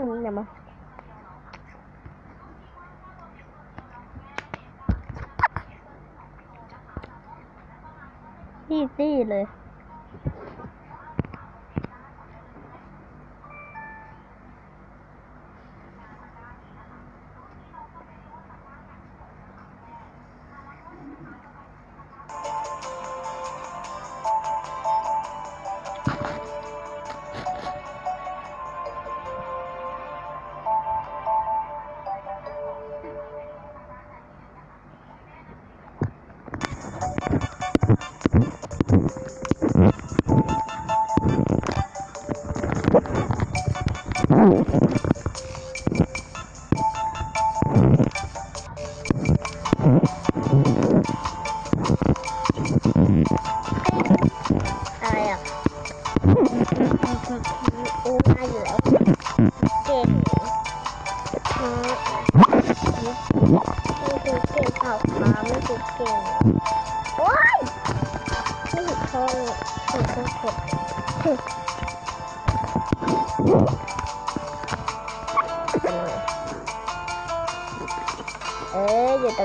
ตรงนี่นะมั้ยตี้เลย เอ๊ยอยู่ต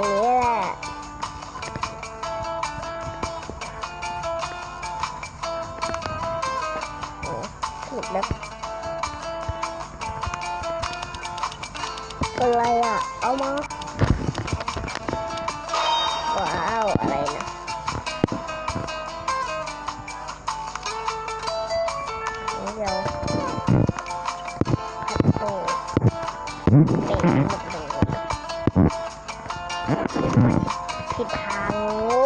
คิดทางโน้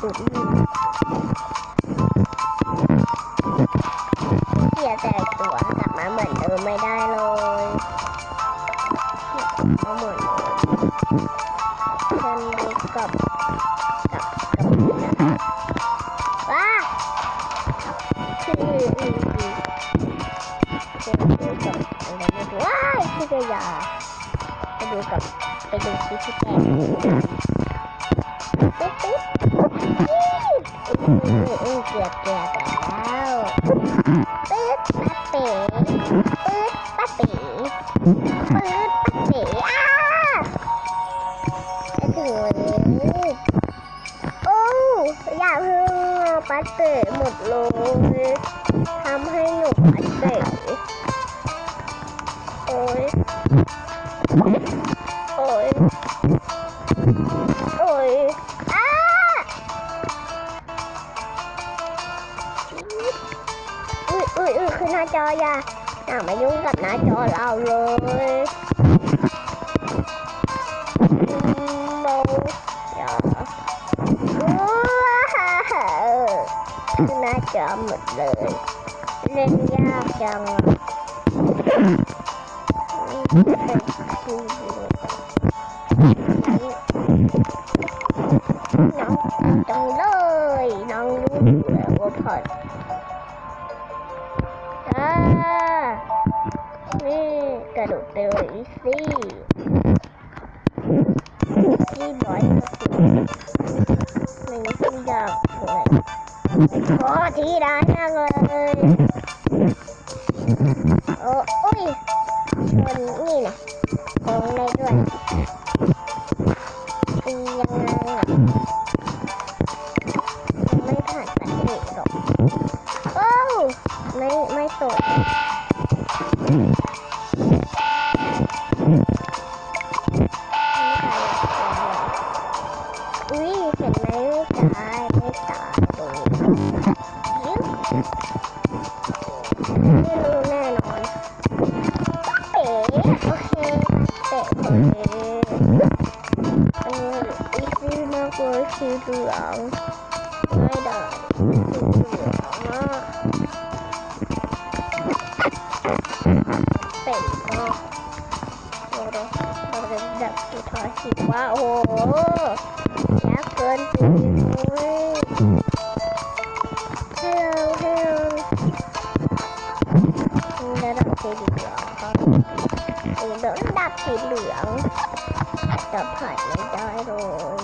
เปิ うんうん。 อย่าอย่ามายุ่งกับหน้าจอเราเลยโมอย่าคือหน้าจอหมดเลย เล่นยากจังน้องจังเลย น้องรู้แล้วว่าพอด กระโดดเลยอีซี่ซี่บอยก็สิไม่รู้จะยากตรงไขอที่ร้นเลย ไม่รู้แน่นอนเป๋โอเคเป๋โอเคอันนี้อีกซื้อมากเลยสีเหลือง โดนดับสีเหลืองจะผ่านไม่ได้เลย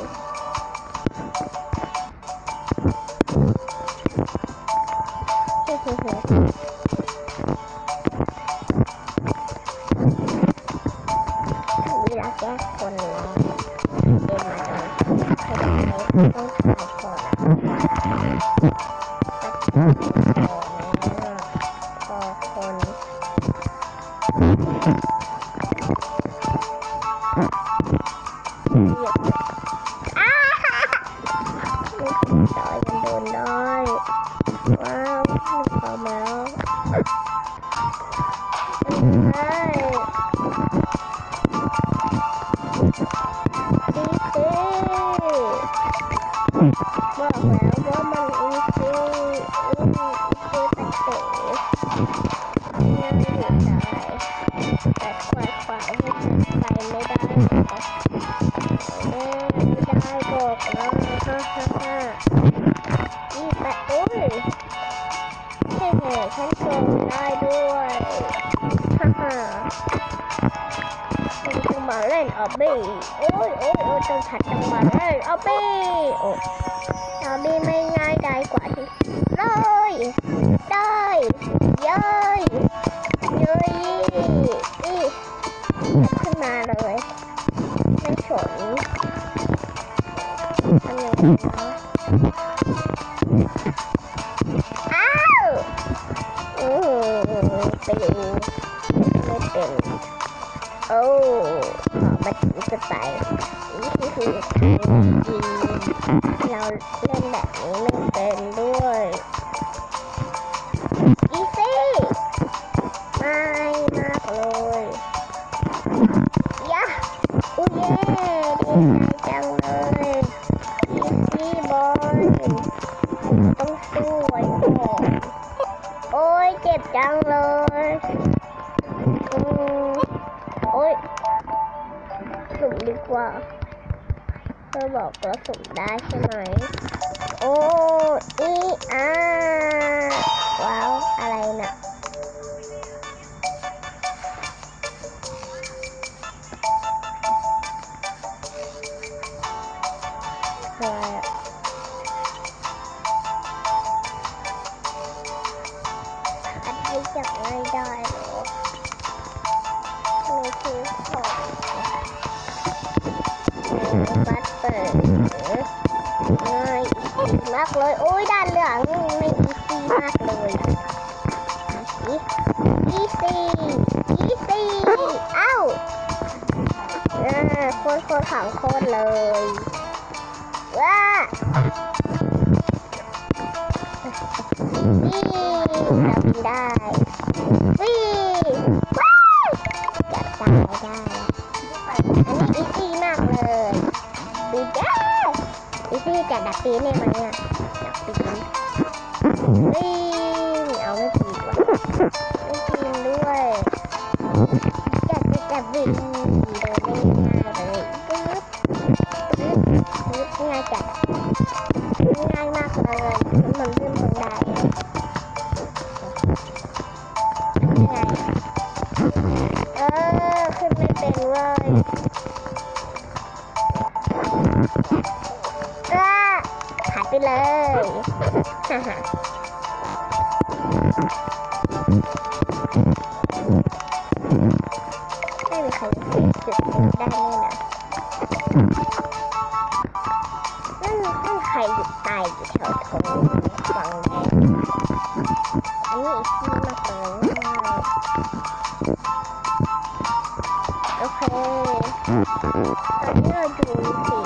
ชมได้ด้วยฮ่าฮ่าจังหวเล่นออบบี้ โอ้ยโอ้ยโอ้ยจังหัดต้องมาเล่นออบบี้อ้ออบบี้ไม่ง่ายได้กว่าที่เลยะไปนี่คือเราเล่นแบบนี้ไม่เป็นด้วย คนขังโคตรเลยว้านี่ทำได้ ง่ายจัดง่ายมากเลย นี้อีกทีมาต่อโอเคตอนนี้เราดูสี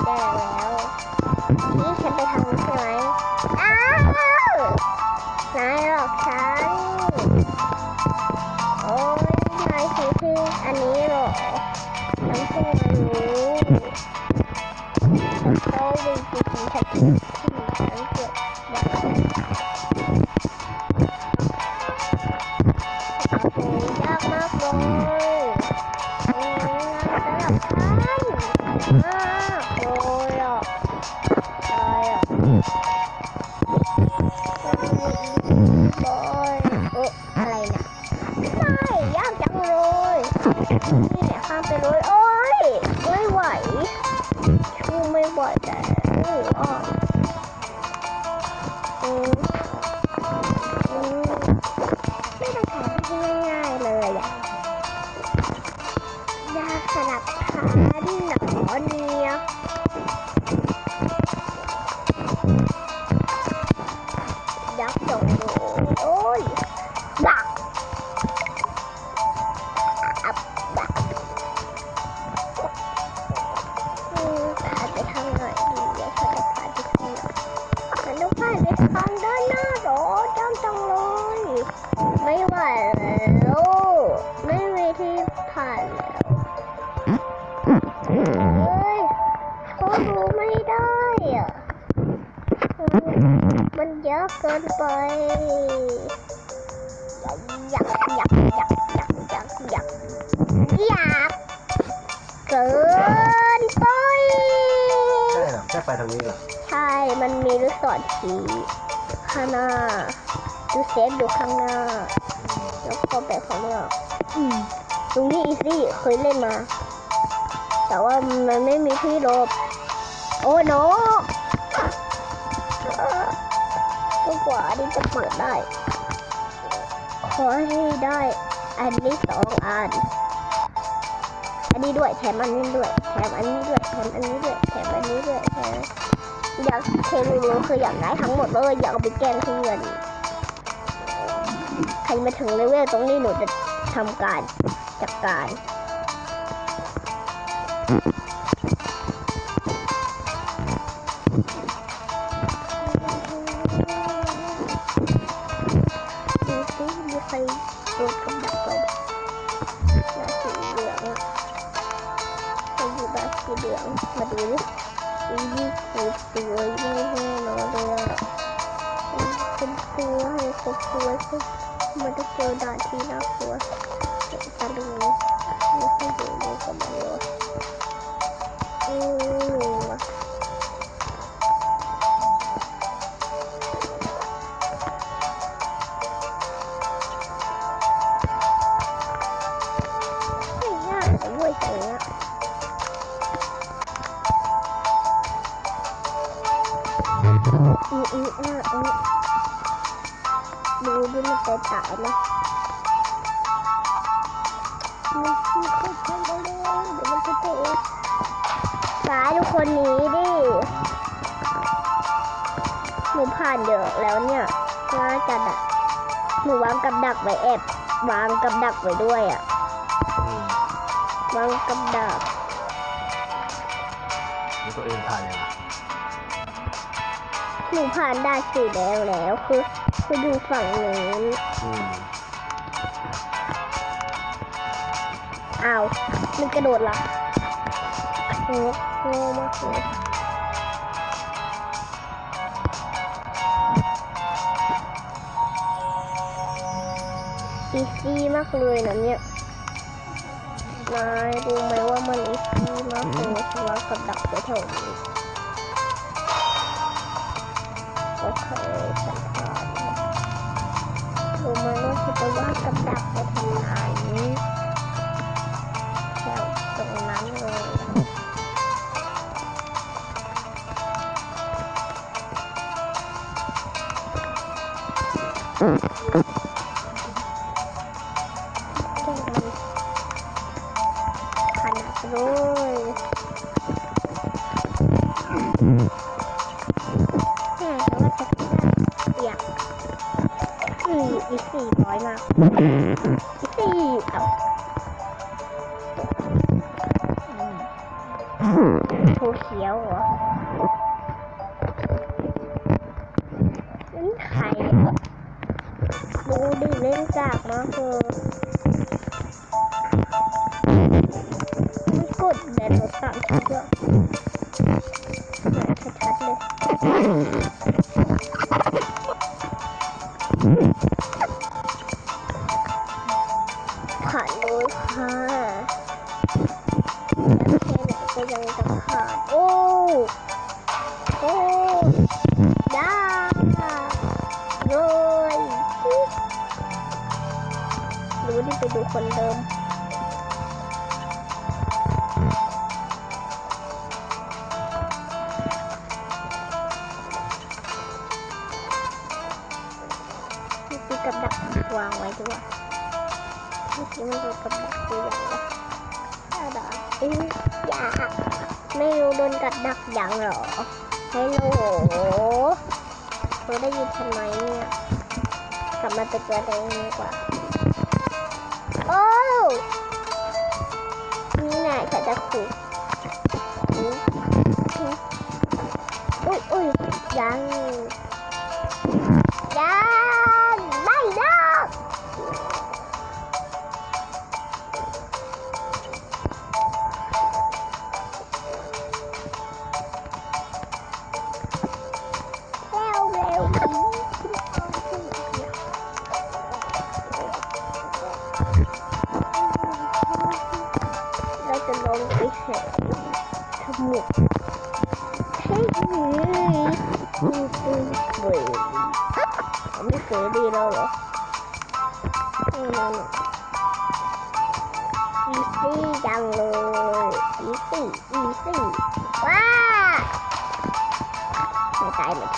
Bye. ไปทางนี้เหรอ ใช่ มันมีลูกศรชี้ข้างหน้า ดูเซฟอยู่ข้างหน้า แล้วก็แบบข้างนอกอืมตรงนี้อีซี่เคยเล่นมา แต่ว่ามันไม่มีที่หลบ โอ้โนก็กว่าที่จะเปิดได้ ขอให้ได้ อันนี้สองอัน อันนี้ด้วยแถมอันนี้ด้วยแถมอันนี้ด้วยแถมอันนี้ อยากเคลูโลคืออยากได้ทั้งหมดเลยอยากเอาไปแกล้งเพื่อนใครมาถึงเลเวลตรงนี้หนูจะทำการจัดการ ให้ครบตัวสิมันต้องเจอด่านที่น่ากลัวเดี๋ยวตาดูไม่ค่อยอยู่เลยก็ไมันเลยอือ มันจะตายไหมมันคือคนทำไปเลยเดี๋ยวมันจะเจอสายทุกคนหนีดิ หนูผ่านเยอะแล้วเนี่ยง่ายจัดอะหนูวางกับดักไว้แอบวางกับดักไว้ด้วยอะอืมวางกับดักแล้วตัวเองผ่านยังไงหนูผ่านได้านสีแดงแล้วคือ คืออยู่ฝั่งนู้นอืมอ้าวมันกระโดดละโง่โง่มากเลยอีซี่มากเลยนะเนี่ยนายรู้ไหมว่ามันอีซี่มากเลยว่ากับดักไปแถวนี้โอเคฉันผ่า นรู้ไหมว่าฉันจะว่ากับดักไปทางไหนแถวตรงนั้นเลยแค่มัน นรถส กับดักวางไว้ด้วยเมื่อกี้มันโดนกับดักตัวอย่างวะถ้าดักอ้ยอย่าไม่รู้โดนกับดักอย่างหรอฮัลโหลเราได้ยินฉันไหมเนี่ยกลับมาเป็นตัวเองดีกว่า โอ้นี่นายฉันจะขู่อุ๊ยอุ้ยอุ้ยยัง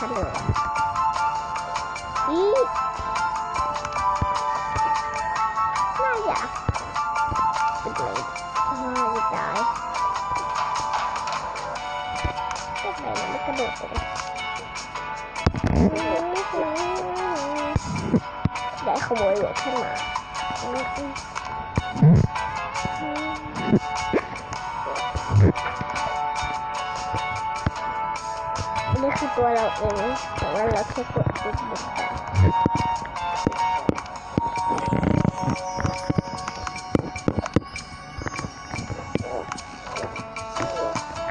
ฉันเลยอีน่าอยากเป็นเลยน่าจะตายพวกไหนนะมันกระโดดเลยได้ขโมยหัวขึ้นมา Voilà, voilà, très cool.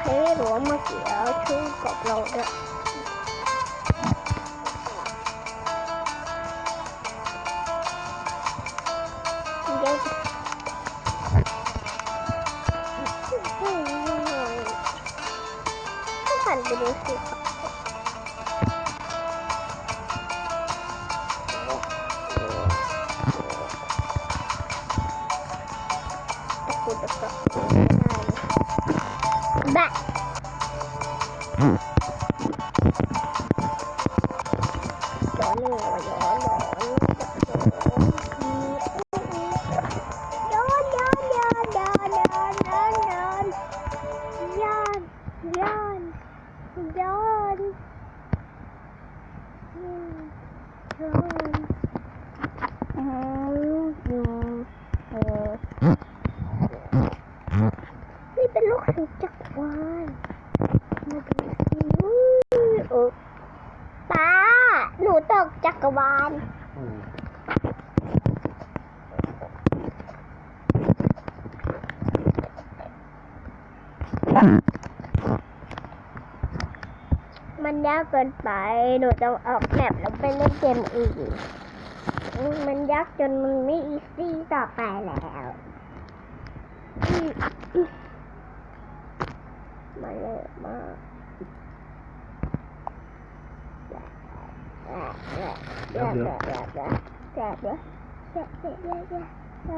Hayır olmaz ya. Çok kaplandı. หนูตกจักรวาลอืมมันยากเกินไป หนูต้องออกแบบแล้วไปเล่นเกมอื่นมันยากจนมันไม่อีซี่ต่อไปแล้วมอืมมาเลยมาก 爸爸爸爸爸爸爸爸爸爸爸爸爸